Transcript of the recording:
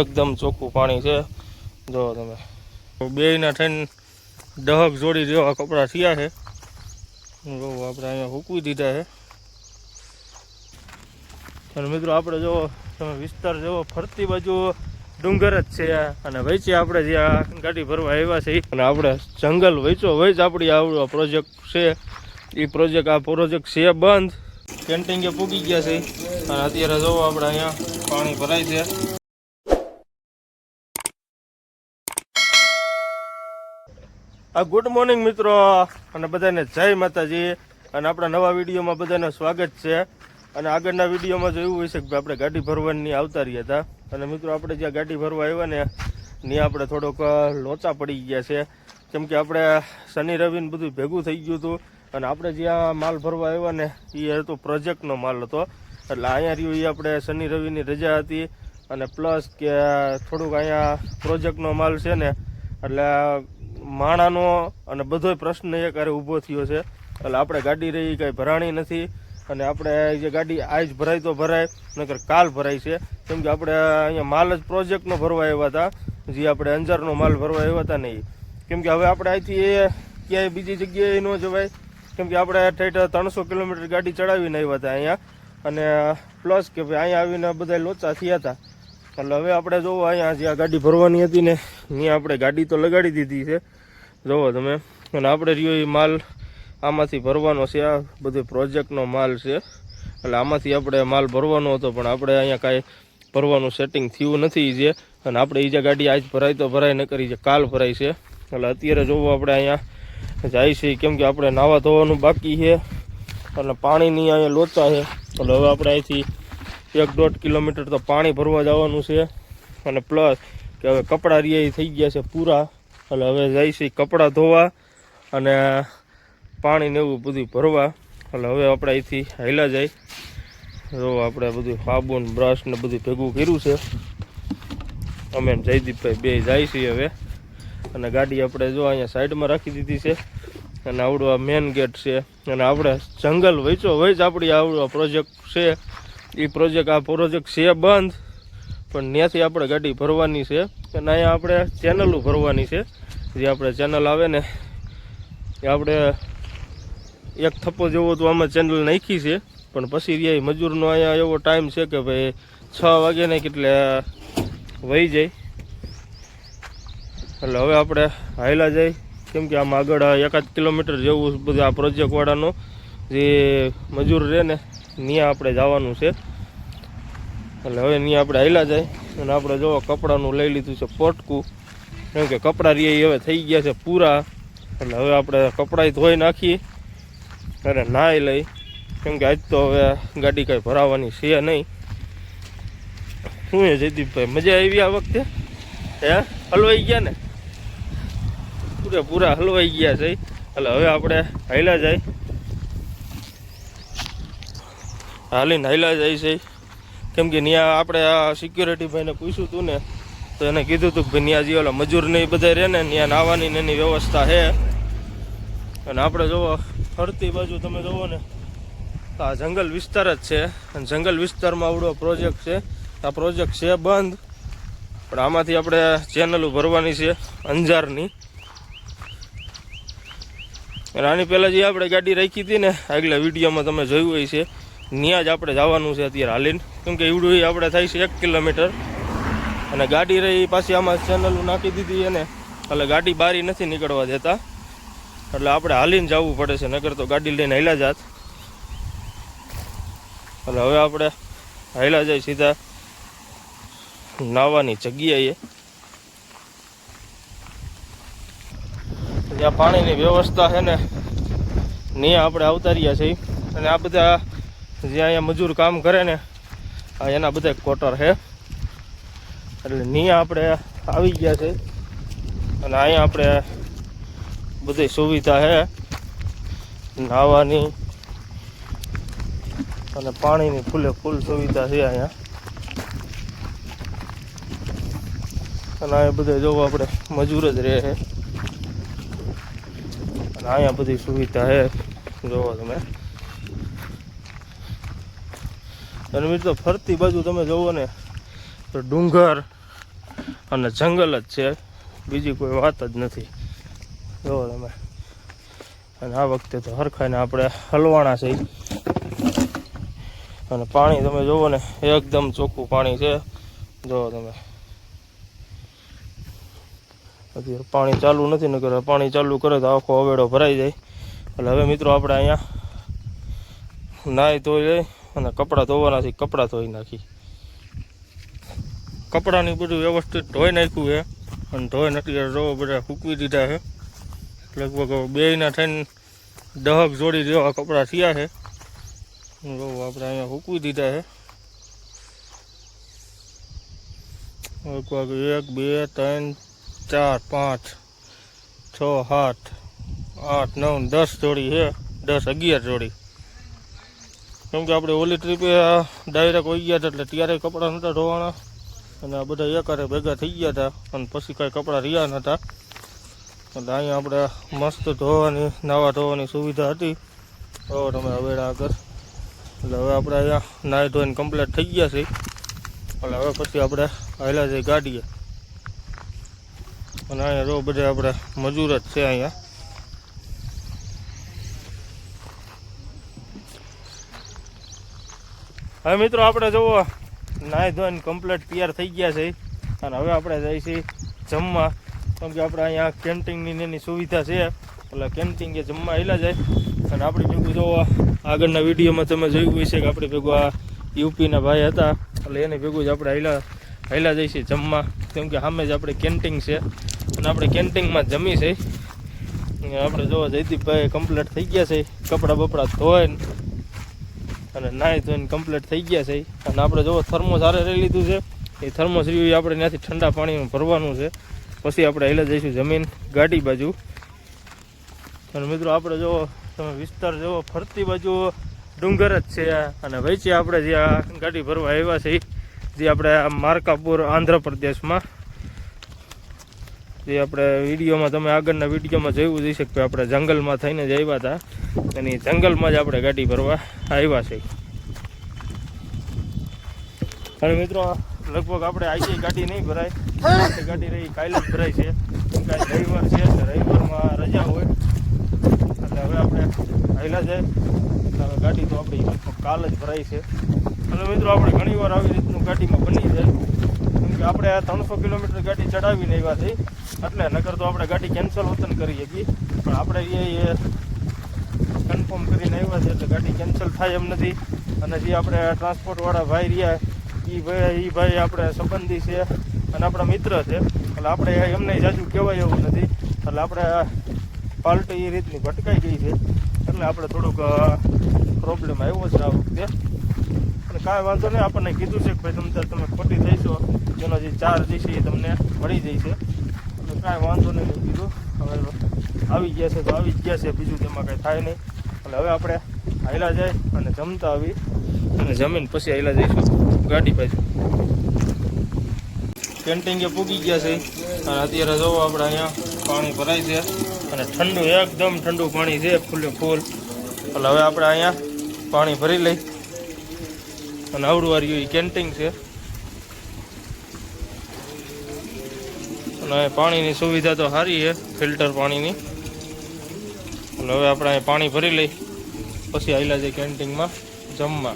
એકદમ ચોખ્ખું પાણી છે. જો તમે બેયના થઈને દહક જોડી જેવા કપડાં થયા છે. જો આપણે અહીંયા હૂકવી દીધા છે. અને મિત્રો આપણે જો તમે વિસ્તાર જેવો ફરતી બાજુ ડુંગર જ છે અને વેચી આપણે જ્યાં ગાડી ભરવા આવ્યા છે અને આપણે જંગલ વેચો વચ આપણી આવડો પ્રોજેક્ટ છે. એ પ્રોજેક્ટ, આ પ્રોજેક્ટ છે બંધ. કેન્ટિંગે પૂગી ગયા છે. અને અત્યારે જોવો આપણે અહીંયા પાણી ભરાય છે. ગુડ મોર્નિંગ મિત્રો, અને બધાને જય માતાજી. અને આપણા નવા વિડીયોમાં બધાને સ્વાગત છે. અને આગળના વિડીયોમાં જો એવું હોય છે કે આપણે ગાડી ભરવાની આવતા રહ્યા હતા, અને મિત્રો આપણે જ્યાં ગાડી ભરવા આવ્યા ને, ત્યાં આપણે થોડોક લોચા પડી ગયા છે. કેમ કે આપણે શનિ રવિને બધું ભેગું થઈ ગયું હતું, અને આપણે જ્યાં માલ ભરવા આવ્યા ને, એ હતો પ્રોજેક્ટનો માલ હતો. એટલે અહીંયા રહ્યું એ આપણે શનિ, રવિની રજા હતી, અને પ્લસ કે, થોડુંક અહીંયા પ્રોજેક્ટનો માલ છે ને, એટલે માણાનો અને બધોય પ્રશ્ન એક હારે ઊભો થયો છે. એટલે આપણે ગાડી રહી, કાંઈ ભરાણી નથી. અને આપણે જે ગાડી આજ ભરાય તો ભરાય, નકર કાલ ભરાય છે. કેમ કે આપણે અહીંયા માલ જ પ્રોજેક્ટનો ભરવા આવ્યા હતા. જે આપણે અંજારનો માલ ભરવા આવ્યા હતા નહીં કેમ કે હવે આપણે અહીંથી એ ક્યાંય બીજી જગ્યાએ ન જવાય. કેમ કે આપણે ઠેઠ ત્રણસો કિલોમીટર ગાડી ચડાવીને આવ્યા હતા અહીંયા. અને પ્લસ કે ભાઈ અહીંયા આવીને બધા લોચા થયા હતા. એટલે હવે આપણે જોવો, અહીંયા જ્યાં ગાડી ભરવાની હતી ને ત્યાં આપણે ગાડી તો લગાડી દીધી છે. જોવો તમે. અને આપણે રહ્યો એ માલ આમાંથી ભરવાનો છે. આ બધો પ્રોજેક્ટનો માલ છે. એટલે આમાંથી આપણે માલ ભરવાનો હતો, પણ આપણે અહીંયા કાંઈ ભરવાનું સેટિંગ થયું નથી જે. અને આપણે એ જે ગાડી આજ ભરાય તો ભરાય ન કરી છે કાલ ભરાય છે. એટલે અત્યારે જોવો આપણે અહીંયા જાય છે. કેમ કે આપણે નાવા ધોવાનું બાકી છે. અને પાણીની અહીંયા લોચા છે. એટલે હવે આપણે અહીંથી એક દોઢ કિલોમીટર તો પાણી ભરવા જવાનું છે. અને પ્લસ કે હવે કપડાં રિયા થઈ ગયા છે પૂરા. એટલે હવે જાય છે કપડાં ધોવા અને પાણી ને એવું બધું ભરવા. એટલે હવે આપણે અહીંથી હાલ્યા જાય. જો આપણે બધું સાબુન, બ્રશ ને બધું ભેગું કર્યું છે. અમે જયદીપભાઈ બે જાય છીએ હવે. અને ગાડી આપણે જો અહીંયા સાઈડમાં રાખી દીધી છે. અને આવડો આ મેન ગેટ છે. અને આપણે જંગલ વેચો વચ આપણી આવડો પ્રોજેક્ટ છે. એ પ્રોજેક્ટ, આ પ્રોજેક્ટ છે બંધ. પણ ત્યાંથી આપણે ગાડી ભરવાની છે અને અહીંયા આપણે ચેનલો ભરવાની છે. જે આપણે ચેનલ આવે ને, એ આપણે એક થપ્પો જેવો તો આમાં ચેનલ નાખી છે. પણ પછી રહ્યા મજૂરનો અહીંયા એવો ટાઈમ છે કે ભાઈ છ વાગે ને કેટલે વહી જાય. એટલે હવે આપણે હાયલા જાય. કેમ કે આમ આગળ એકાદ કિલોમીટર જેવું બધું આ પ્રોજેક્ટવાળાનો જે મજૂર રહે ને, ત્યાં આપણે જવાનું છે. એટલે હવે નહીં આપણે હાયલા જાય. અને આપણે જો કપડાનું લઈ લીધું છે પોટકું. કેમ કે કપડાં રે હવે થઈ ગયા છે પૂરા. એટલે હવે આપણે કપડાં ધોઈ નાખીએ. અરે નાહી લઈ. કેમ કે આજ તો હવે ગાડી કાંઈ ભરાવાની છે નહીં. શું એ જયદીપભાઈ, મજા આવી આ વખતે? હે? હલવાઈ ગયા ને? પૂરે પૂરા હલવાઈ ગયા છે. એટલે હવે આપણે હાલા જાય. હાલીને હાયલા જાય છે. કેમ કે ત્યાં આપણે આ સિક્યોરિટી ભાઈને પૂછ્યું હતું ને, તો એને કીધું હતું કે ભાઈ ત્યાં જે ઓલા મજૂર ને એ બધા રહે ને ત્યાં નાવાની ને એની વ્યવસ્થા છે અને આપણે જોવો ફરતી બાજુ તમે જોવો ને, તો આ જંગલ વિસ્તાર જ છે. અને જંગલ વિસ્તારમાં આવડો પ્રોજેક્ટ છે. આ પ્રોજેક્ટ છે બંધ. પણ આમાંથી આપણે ચેનલો ભરવાની છે, અંજારની. અને આની પહેલાં જે આપણે ગાડી રાખી હતી ને, આગલા વિડીયોમાં તમે જોયું હોય છે. ત્યાં જ આપણે જવાનું છે અત્યારે હાલીને. કેમ કે એવડું આપણે થાય છે એક કિલોમીટર. અને ગાડી રહી પાછી આમાં ચેનલો નાખી દીધી એને. એટલે ગાડી બારી નથી નીકળવા દેતા. એટલે આપણે હાલીને જવું પડે છે નગર તો ગાડી લઈને હાલ્યા જાત. એટલે હવે આપણે હાલ્યા જાય સીધા નાવાની જગ્યાએ. જ્યાં પાણીની વ્યવસ્થા છે ને ત્યાં આપણે આવતા છીએ. અને આ બધા જે અહીંયા મજૂર કામ કરે ને એના બધા ક્વાર્ટર છે. એટલે ત્યાં આપણે આવી ગયા છે. અને અહીંયા આપણે બધી સુવિધા છે. નાહવાની અને પાણીની ફૂલે ફૂલ સુવિધા છે અહીંયા. અને અહીંયા બધે જોવો આપણે મજૂર જ રહે છે. અને અહીંયા બધી સુવિધા છે. જોવો તમે. અને મિત્રો, ફરતી બાજુ તમે જુઓ ને, તો ડુંગર અને જંગલ જ છે. બીજી કોઈ વાત જ નથી. જુઓ તમે. અને આ વખતે તો હરખાઈને આપણે હલવાણા છે. અને પાણી તમે જુઓ ને, એકદમ ચોખ્ખું પાણી છે. જુઓ તમે. અત્યારે પાણી ચાલુ નથી ને કરે પાણી ચાલુ કરે તો આખો અવેડો ભરાઈ જાય. એટલે હવે મિત્રો આપણે અહીંયા નાહી ધોઈ લઈ અને કપડાં ધોવાના છે, કપડાં ધોઈ નાખી. કપડાની બધું વ્યવસ્થિત ધોઈ નાખ્યું છે. અને ધોઈને અત્યારે જો બધા સૂકવી દીધા છે. લગભગ બેયના થઈને દહક જોડી જેવા કપડાં થયા છે. જો આપણે અહીંયા સૂકવી દીધા છે. લગભગ એક, બે, ત્રણ, ચાર, પાંચ, છ, સાત, આઠ, નવ, દસ જોડી છે. દસ અગિયાર જોડી. કેમ કે આપણે ઓલી ટ્રીપે ડાયરેક્ટ હોઈ ગયા હતા એટલે ત્યારે કપડાં નહોતા ધોવાના. અને આ બધા એકારે ભેગા થઈ ગયા હતા અને પછી કાંઈ કપડાં રહ્યા નહોતા એટલે અહીંયા આપણે મસ્ત ધોવાની, નાવા ધોવાની સુવિધા હતી. તો તમે હવે આગળ. એટલે હવે આપણે અહીંયા નાહી ધોઈને કમ્પ્લીટ થઈ ગયા છે એટલે હવે પછી આપણે આવેલા છે ગાડીએ. અને અહીંયા જો બધે આપણે મજૂર જ છે અહીંયા. હવે મિત્રો આપણે જુઓ, નાહી ધોઈને કમ્પ્લીટ તૈયાર થઈ ગયા છે. અને હવે આપણે જઈએ જમવા. કેમ કે આપણે અહીંયા કેન્ટીનની એની સુવિધા છે. એટલે કેન્ટીન કે જમવા આવેલા જાય અને આપણે ભેગું જો આગળના વિડીયોમાં તમે જોયું હશે કે આપણે ભેગું આ યુપીના ભાઈ હતા. એટલે એને ભેગું જ આપણે હેલા હેલા જઈએ છીએ જમવા. કેમ કે સામે જ આપણે કેન્ટીન છે. અને આપણે કેન્ટીનમાં જમી છે. આપણે જોવા જયદીપભાઈ કમ્પ્લીટ થઈ ગયા છે. કપડાં બપડા ધોઈને અને નાહી ધોઈને કમ્પ્લીટ થઈ ગયા છે. અને આપણે જોવો થર્મોસ હારે લઈ લીધું છે, એ થર્મોસ રહ્યું આપણે ત્યાંથી ઠંડા પાણીમાં ભરવાનું છે. પછી આપણે હેલા જઈશું જમીન ગાડી બાજુ. અને મિત્રો આપણે જોવો તમે વિસ્તાર જુઓ ફરતી બાજુ ડુંગર જ છે અને વચ્ચે આપણે જે આ ગાડી ભરવા આવ્યા છે, જે આપણે આ માર્કાપુર આંધ્રપ્રદેશમાં જે આપણે વિડીયોમાં તમે આગળના વિડીયોમાં જોયું જ હશે કે આપણે જંગલમાં થઈને જ આવ્યા હતા. અને જંગલમાં જ આપણે ગાડી ભરવા આવ્યા છે. અને મિત્રો, લગભગ આપણે આઈ ગાડી નહીં ભરાય. ગાડી રહી, કાલે જ ભરાય છે. કેમ રવિવાર છે રવિવારમાં રજા હોય. એટલે હવે આપણે આવેલા છે. હવે ગાડી તો આપણી લગભગ કાલ જ ભરાય છે. અને મિત્રો, આપણે ઘણી વાર આવી રીતનું ગાડીમાં બની જાય આપણે આ ત્રણસો કિલોમીટર ગાડી ચડાવીને આવ્યા છે એટલે નકર તો આપણે ગાડી કેન્સલ વતન કરી શકીએ. પણ આપણે એ કન્ફર્મ કરીને આવ્યા છે એટલે ગાડી કેન્સલ થાય એમ નથી. અને જે આપણે ટ્રાન્સપોર્ટવાળા ભાઈ રહ્યા એ ભાઈ એ ભાઈ આપણે સંબંધી છે અને આપણા મિત્ર છે. એટલે આપણે એમને જાજુ કહેવાય એવું નથી. એટલે આપણે પાલટી એ રીતની ભટકાઈ ગઈ છે. એટલે આપણે થોડુંક પ્રોબ્લેમ આવ્યો છે આ વખતે. કાંઈ વાંધો નહીં, આપણને કીધું છે કે ભાઈ તમે તમે ખોટી થઈશો જેનો જે ચાર્જ છે એ તમને મળી જશે એટલે કાંઈ વાંધો નહીં કીધું. હવે આવી ગયા છે તો આવી જ ગયા છે, બીજું તેમાં કાંઈ થાય નહીં. એટલે હવે આપણે હાઈલા જાય અને જમતા આવી. અને જમીન પછી હાઈલા જઈશું. ગાડી બાજુ કેન્ટીંગે પૂગી ગયા છે. અને અત્યારે જવું આપણે અહીંયા પાણી ભરાય છે. અને ઠંડુ, એકદમ ઠંડુ પાણી છે, ફૂલે ફૂલ. એટલે હવે આપણે અહીંયા પાણી ભરી લઈ. અને અવડું એ કેન્ટીન છે. અને પાણીની સુવિધા તો સારી છે, ફિલ્ટર પાણીની. અને હવે આપણે પાણી ભરી લઈ, પછી આવેલા છે કેન્ટીનમાં જમવા.